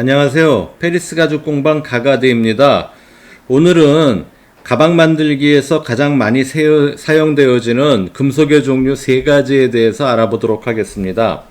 안녕하세요. 페리스 가죽 공방 가가드입니다. 오늘은 가방 만들기에서 가장 많이 세어- 사용되어지는 금속의 종류 세 가지에 대해서 알아보도록 하겠습니다.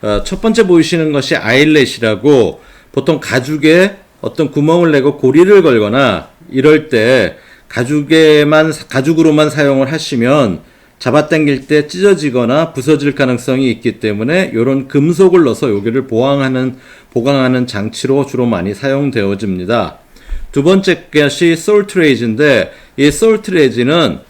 어, 첫 번째 보이시는 것이 아일렛이라고 보통 가죽에 어떤 구멍을 내고 고리를 걸거나 이럴 때 가죽에만 가죽으로만 사용을 하시면 잡아당길 때 찢어지거나 부서질 가능성이 있기 때문에 이런 금속을 넣어서 여기를 보강하는 보강하는 장치로 주로 많이 사용되어집니다. 두 번째 것이 솔트레이즈인데 이 솔트레이즈는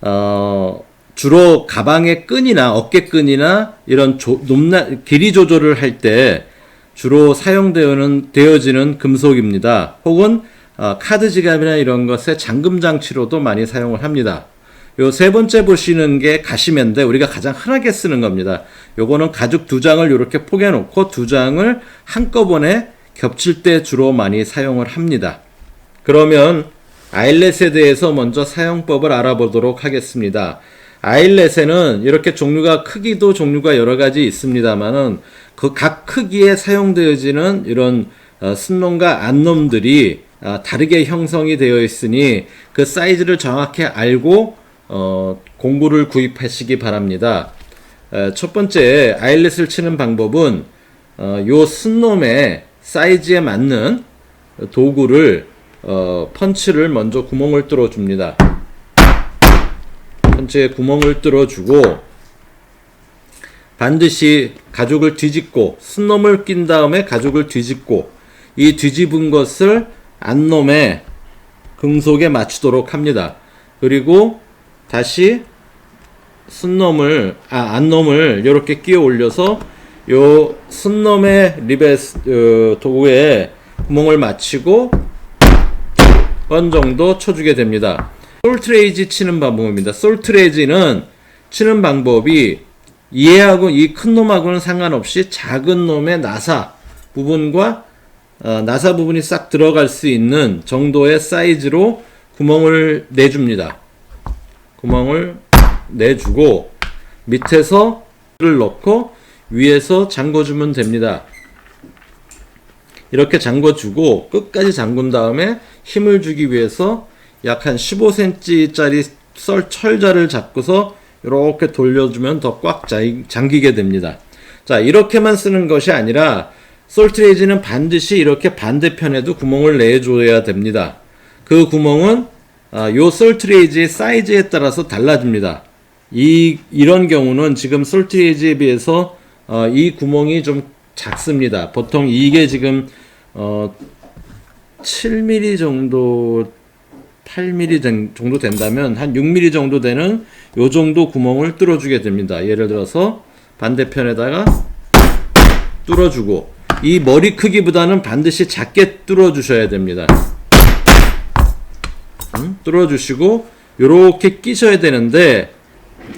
어, 주로 가방의 끈이나 어깨 끈이나 이런 조, 높나, 길이 조절을 할 때 주로 사용되어는 되어지는 금속입니다. 혹은 어, 카드 지갑이나 이런 것에 잠금 장치로도 많이 사용을 합니다. 요 세 번째 보시는 게 가시면인데 우리가 가장 흔하게 쓰는 겁니다. 요거는 가죽 두 장을 이렇게 포개 놓고 두 장을 한꺼번에 겹칠 때 주로 많이 사용을 합니다. 그러면 아일렛에 대해서 먼저 사용법을 알아보도록 하겠습니다. 아일렛에는 이렇게 종류가 크기도 종류가 여러 가지 있습니다만은 그 각 크기에 사용되어지는 이런 어, 순놈과 안놈들이 아, 다르게 형성이 되어 있으니 그 사이즈를 정확히 알고 어, 공구를 구입하시기 바랍니다. 에, 첫 번째 아일렛을 치는 방법은 어, 요 순놈의 사이즈에 맞는 도구를 어, 펀치를 먼저 구멍을 뚫어 줍니다. 펀치에 구멍을 뚫어 주고 반드시 가죽을 뒤집고 순놈을 낀 다음에 가죽을 뒤집고 이 뒤집은 것을 안놈의 금속에 맞추도록 합니다. 그리고 다시 순놈을 아 안놈을 이렇게 끼워 올려서 요 순놈의 리벳 어, 도구에 구멍을 맞추고 번 정도 쳐주게 됩니다. 솔트레이지 치는 방법입니다. 솔트레이지는 치는 방법이 이해하고 이 큰 놈하고는 상관없이 작은 놈의 나사 부분과 어, 나사 부분이 싹 들어갈 수 있는 정도의 사이즈로 구멍을 내줍니다. 구멍을 내주고 밑에서 를 넣고 위에서 잠궈주면 됩니다. 이렇게 잠궈주고 끝까지 잠근 다음에 힘을 주기 위해서 약 한 15cm짜리 썰 철자를 잡고서 이렇게 돌려주면 더 꽉 잠기게 됩니다. 자 이렇게만 쓰는 것이 아니라 솔트레이지는 반드시 이렇게 반대편에도 구멍을 내줘야 됩니다. 그 구멍은 아, 요 솔트레이지의 사이즈에 따라서 달라집니다. 이 이런 경우는 지금 솔트레이지에 비해서 어, 이 구멍이 좀 작습니다. 보통 이게 지금 어, 7mm 정도 8mm 된- 정도 된다면 한 6mm 정도 되는 요 정도 구멍을 뚫어주게 됩니다. 예를 들어서 반대편에다가 뚫어주고 이 머리 크기보다는 반드시 작게 뚫어주셔야 됩니다. 음, 뚫어주시고 요렇게 끼셔야 되는데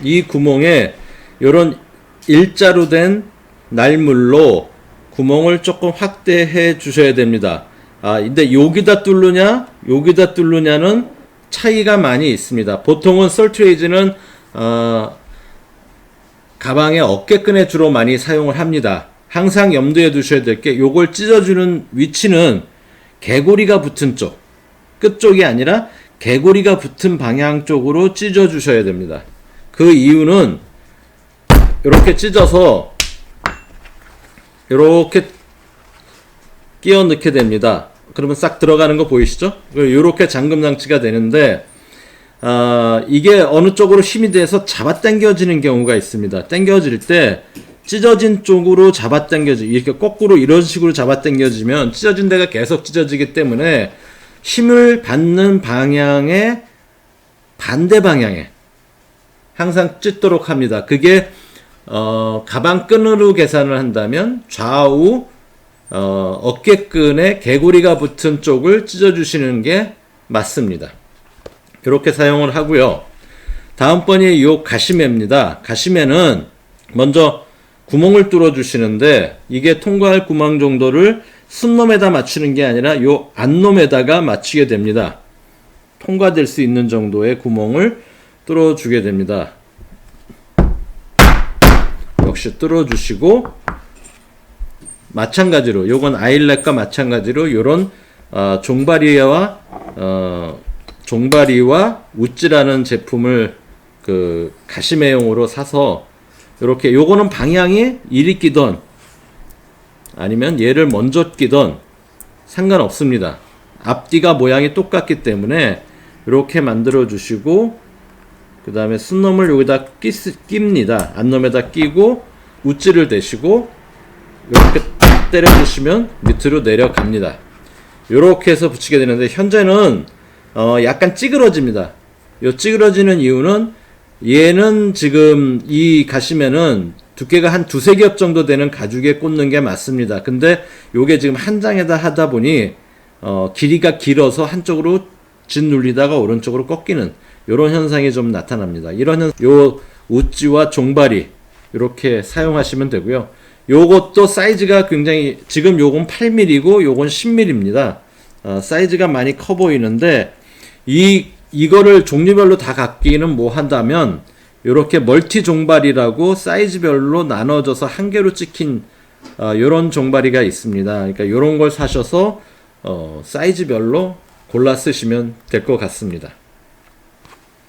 이 구멍에 요런 일자로 된 날물로 구멍을 조금 확대해 주셔야 됩니다. 아, 근데 여기다 뚫느냐, 여기다 뚫느냐는 차이가 많이 있습니다. 보통은 솔트레이즈는 어, 가방의 어깨끈에 주로 많이 사용을 합니다. 항상 염두에 두셔야 될 게 요걸 찢어주는 위치는 개고리가 붙은 쪽, 끝쪽이 아니라 개고리가 붙은 방향 쪽으로 찢어 주셔야 됩니다. 그 이유는 이렇게 찢어서 이렇게 끼워 넣게 됩니다. 그러면 싹 들어가는 거 보이시죠? 이렇게 잠금 장치가 되는데 아, 이게 어느 쪽으로 힘이 돼서 잡아 당겨지는 경우가 있습니다. 당겨질 때 찢어진 쪽으로 잡아 당겨지 이렇게 거꾸로 이런 식으로 잡아 당겨지면 찢어진 데가 계속 찢어지기 때문에 힘을 받는 방향의 반대 방향에 항상 찢도록 합니다. 그게 어, 가방 끈으로 계산을 한다면 좌우 어, 어깨끈에 개구리가 붙은 쪽을 찢어주시는 게 맞습니다. 이렇게 사용을 하고요. 다음번이 요 가시매입니다. 가시매는 먼저 구멍을 뚫어 주시는데 이게 통과할 구멍 정도를 순놈에다 맞추는 게 아니라 요 안놈에다가 맞추게 됩니다. 통과될 수 있는 정도의 구멍을 뚫어 주게 됩니다. 역시 뚫어 주시고 마찬가지로 요건 아일렛과 마찬가지로 요런 어, 종바리와 어, 종바리와 우찌라는 제품을 그 가시매용으로 사서 요렇게 요거는 방향이 이리 끼던 아니면 얘를 먼저 끼던 상관없습니다. 앞뒤가 모양이 똑같기 때문에 이렇게 만들어 주시고 그 다음에 순놈을 여기다 끼, 낍니다. 안놈에다 끼고 우찌를 대시고 이렇게 딱 때려 주시면 밑으로 내려갑니다. 이렇게 해서 붙이게 되는데 현재는 어 약간 찌그러집니다. 요 찌그러지는 이유는 얘는 지금 이 가시면은 두께가 한 두세 겹 정도 되는 가죽에 꽂는 게 맞습니다. 근데 요게 지금 한 장에다 하다 보니 어 길이가 길어서 한쪽으로 짓눌리다가 오른쪽으로 꺾이는 이런 현상이 좀 나타납니다. 이런 현, 요 우찌와 종바리 이렇게 사용하시면 되고요. 요것도 사이즈가 굉장히 지금 요건 8mm고 요건 10mm입니다. 어, 사이즈가 많이 커 보이는데 이 이거를 종류별로 다 갖기는 뭐 한다면 이렇게 멀티 종발이라고 사이즈별로 나눠져서 한 개로 찍힌 어, 요런 종발이가 있습니다. 그러니까 요런 걸 사셔서 어, 사이즈별로 골라 쓰시면 될 것 같습니다.